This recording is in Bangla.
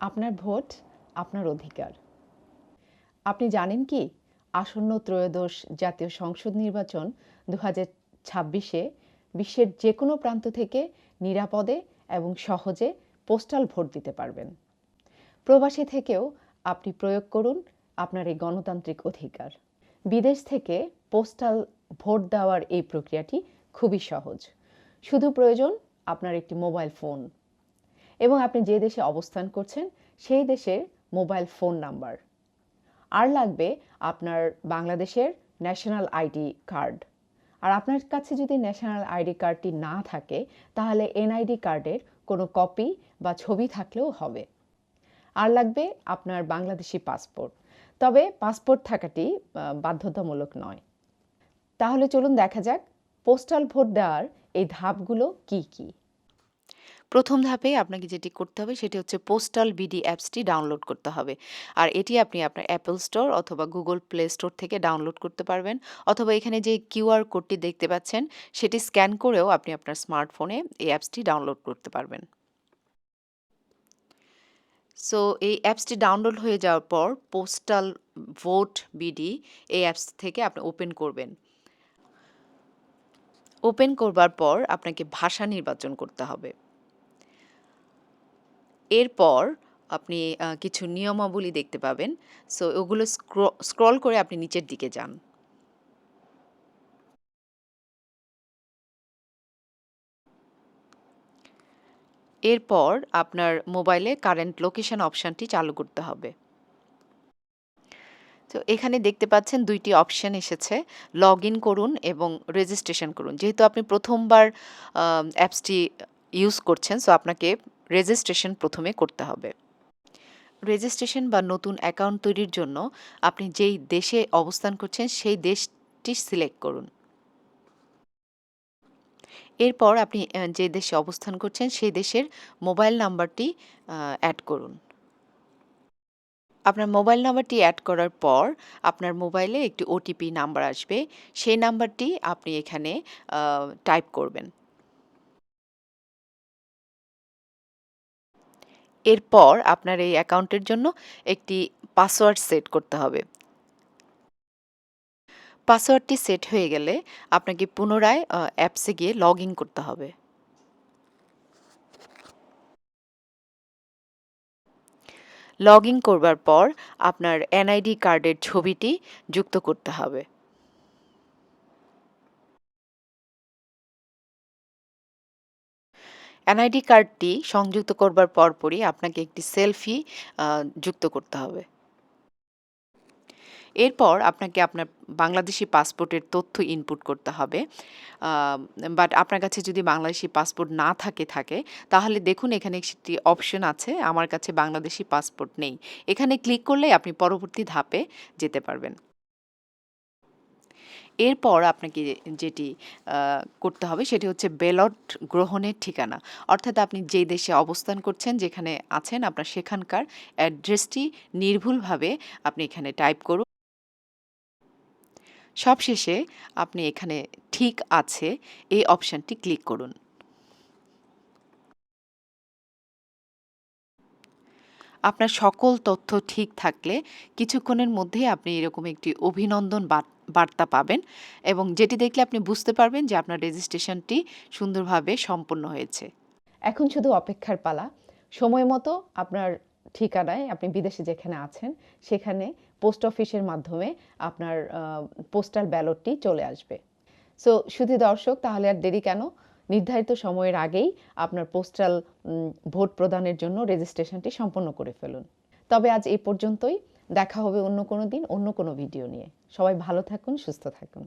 আপনার ভোট, আপনার অধিকার। আপনি জানেন কি? আসন্ন ত্রয়োদশ জাতীয় সংসদ নির্বাচন দু ছাব্বিশে বিশ্বের যে কোনো প্রান্ত থেকে নিরাপদে এবং সহজে পোস্টাল ভোট দিতে পারবেন। প্রবাসী থেকেও আপনি প্রয়োগ করুন আপনার এই গণতান্ত্রিক অধিকার। বিদেশ থেকে পোস্টাল ভোট দেওয়ার এই প্রক্রিয়াটি খুবই সহজ। শুধু প্রয়োজন আপনার একটি মোবাইল ফোন। এবং আপনি যে দেশে অবস্থান করছেন, সেই দেশের মোবাইল ফোন নাম্বার। আর লাগবে আপনার বাংলাদেশের ন্যাশনাল আইডি কার্ড। আর আপনার কাছে যদি ন্যাশনাল আইডি কার্ডটি না থাকে, তাহলে এনআইডি কার্ডের কোনো কপি বা ছবি থাকলেও হবে। আর লাগবে আপনার বাংলাদেশি পাসপোর্ট। তবে পাসপোর্ট থাকাটি বাধ্যতামূলক নয়। তাহলে চলুন দেখা যাক, পোস্টাল ভোট দেওয়ার এই ধাপগুলো কি কি? প্রথম ধাপে আপনাকে যেটি করতে হবে সেটি হচ্ছে পোস্টাল বিডি অ্যাপসটি ডাউনলোড করতে হবে। আর এটি আপনি আপনার অ্যাপল স্টোর অথবা গুগল প্লে স্টোর থেকে ডাউনলোড করতে পারবেন। অথবা এখানে যে কিউআর কোডটি দেখতে পাচ্ছেন, সেটি স্ক্যান করেও আপনি আপনার স্মার্টফোনে এই অ্যাপসটি ডাউনলোড করতে পারবেন। সো এই অ্যাপসটি ডাউনলোড হয়ে যাওয়ার পর পোস্টাল ভোট বিডি এই অ্যাপস থেকে আপনি ওপেন করবেন। ওপেন করবার পর আপনাকে ভাষা নির্বাচন করতে হবে। এরপর আপনি কিছু নিয়মাবলী দেখতে পাবেন। সো, ওগুলো স্ক্রল করে আপনি নিচের দিকে যান। এরপর আপনার মোবাইলে কারেন্ট লোকেশন অপশানটি চালু করতে হবে। তো, এখানে দেখতে পাচ্ছেন দুইটি অপশান এসেছে। লগ ইন করুন এবং রেজিস্ট্রেশন করুন। যেহেতু আপনি প্রথমবার অ্যাপসটি ইউজ করছেন, সো আপনাকে রেজিস্ট্রেশন প্রথমে করতে হবে। রেজিস্ট্রেশন বা নতুন অ্যাকাউন্ট তৈরির জন্য আপনি যেই দেশে অবস্থান করছেন, সেই দেশটি সিলেক্ট করুন। এরপর আপনি যে দেশে অবস্থান করছেন, সেই দেশের মোবাইল নাম্বারটি অ্যাড করুন। আপনার মোবাইল নাম্বারটি অ্যাড করার পর আপনার মোবাইলে একটি ওটিপি নাম্বার আসবে। সেই নাম্বারটি আপনি এখানে টাইপ করবেন। এরপর আপনার এই অ্যাকাউন্টের জন্য একটি পাসওয়ার্ড সেট করতে হবে। পাসওয়ার্ডটি সেট হয়ে গেলে আপনাকে পুনরায় অ্যাপসে গিয়ে লগ ইন করতে হবে। লগ ইন করবার পর আপনার এনআইডি কার্ডের ছবিটি যুক্ত করতে হবে। এনআইডি কার্ডটি সংযুক্ত করবার পরপরই আপনাকে একটি সেলফি যুক্ত করতে হবে। এরপর আপনাকে আপনার বাংলাদেশি পাসপোর্টের তথ্য ইনপুট করতে হবে। বাট আপনার কাছে যদি বাংলাদেশি পাসপোর্ট না থাকে থাকে, তাহলে দেখুন এখানে একটি অপশন আছে, আমার কাছে বাংলাদেশি পাসপোর্ট নেই। এখানে ক্লিক করলে আপনি পরবর্তী ধাপে যেতে পারবেন। এরপর আপনাকে যেটি করতে হবে সেটি হচ্ছে বেলট গ্রহণের ঠিকানা। অর্থাৎ আপনি যে দেশে অবস্থান করছেন, যেখানে আছেন, আপনার সেখানকার অ্যাড্রেসটি নির্ভুলভাবে আপনি এখানে টাইপ করুন। সবশেষে আপনি এখানে ঠিক আছে, এই অপশানটি ক্লিক করুন। আপনার সকল তথ্য ঠিক থাকলে কিছুক্ষণের মধ্যেই আপনি এরকম একটি অভিনন্দন বার্তা পাবেন এবং যেটি দেখলে আপনি বুঝতে পারবেন যে আপনার রেজিস্ট্রেশনটি সুন্দরভাবে সম্পন্ন হয়েছে। এখন শুধু অপেক্ষার পালা। সময় মতো আপনার ঠিকানায় আপনি বিদেশে যেখানে আছেন, সেখানে পোস্ট অফিসের মাধ্যমে আপনার পোস্টাল ব্যালটটি চলে আসবে। সো শুধু দর্শক, তাহলে আর দেরি কেন? নির্ধারিত সময়ের আগেই আপনার পোস্টাল ভোট প্রদানের জন্য রেজিস্ট্রেশনটি সম্পন্ন করে ফেলুন। তবে আজ এ পর্যন্তই। দেখা হবে অন্য কোনো দিন, অন্য কোনো ভিডিও নিয়ে। সবাই ভালো থাকুন, সুস্থ থাকুন।